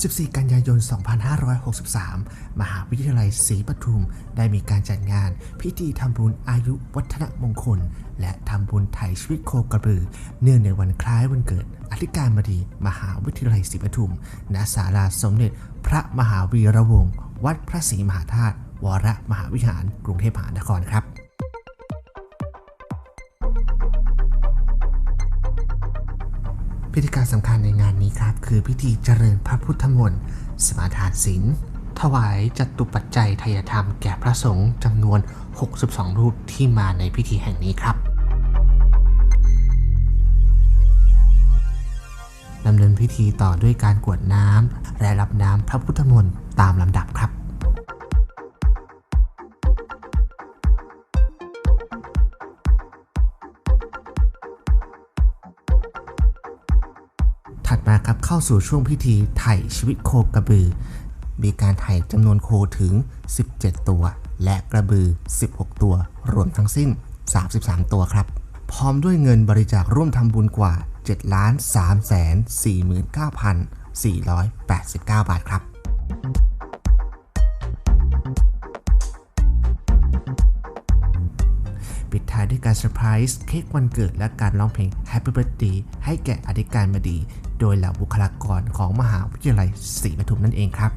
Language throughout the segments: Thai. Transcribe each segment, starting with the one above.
14 กันยายน 2563 มหาวิทยาลัยศรีปทุม ได้มีการจัดงาน พิธีทำบุญอายุวัฒนมงคล และทำบุญไถ่ชีวิตโคกระบือ เนื่องในวันคล้ายวันเกิด อธิการบดี มหาวิทยาลัยศรีปทุม ณ ศาลาสมเด็จ พระมหาวีระวงศ์ วัดพระศรีมหาธาตุ วรมหาวิหาร กรุงเทพมหานครครับ พิธีการสำคัญในงานนี้ครับ คือพิธีเจริญพระพุทธมนต์สมาทานศีลถวายจตุปัจจัยทายธรรมแก่พระสงฆ์จำนวน 62 รูปที่มาในพิธีแห่งนี้ครับดำเนินพิธีต่อด้วยการกวดน้ำและรับน้ำพระพุทธมนต์ตามลำดับครับ ถัดมาครับเข้าสู่ช่วงพิธีไถ่ชีวิตโคกระบือ มีการไถ่จำนวนโคถึง 17 ตัว และกระบือ 16 ตัว รวมทั้งสิ้น 33 ตัวครับ พร้อมด้วยเงินบริจาคร่วมทำบุญกว่า 7 ล้าน3แสน49,489 บาทครับปิดท้ายด้วยการเซอร์ไพรส์เค้กวันเกิดและการร้องเพลง Happy Birthday ให้แก่อธิการบดี โดยเหล่าบุคลากรของมหาวิทยาลัยศรีปทุมนั่นเองครับ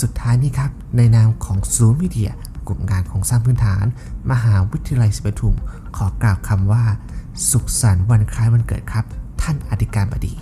สุดท้ายนี้ครับ ในนามของศูนย์วิทย กลุ่มงานของสร้างพื้นฐาน มหาวิทยาลัยศรีปทุม ขอกล่าวคำว่า สุขสันต์วันคล้ายวันเกิดครับ ท่านอธิการบดี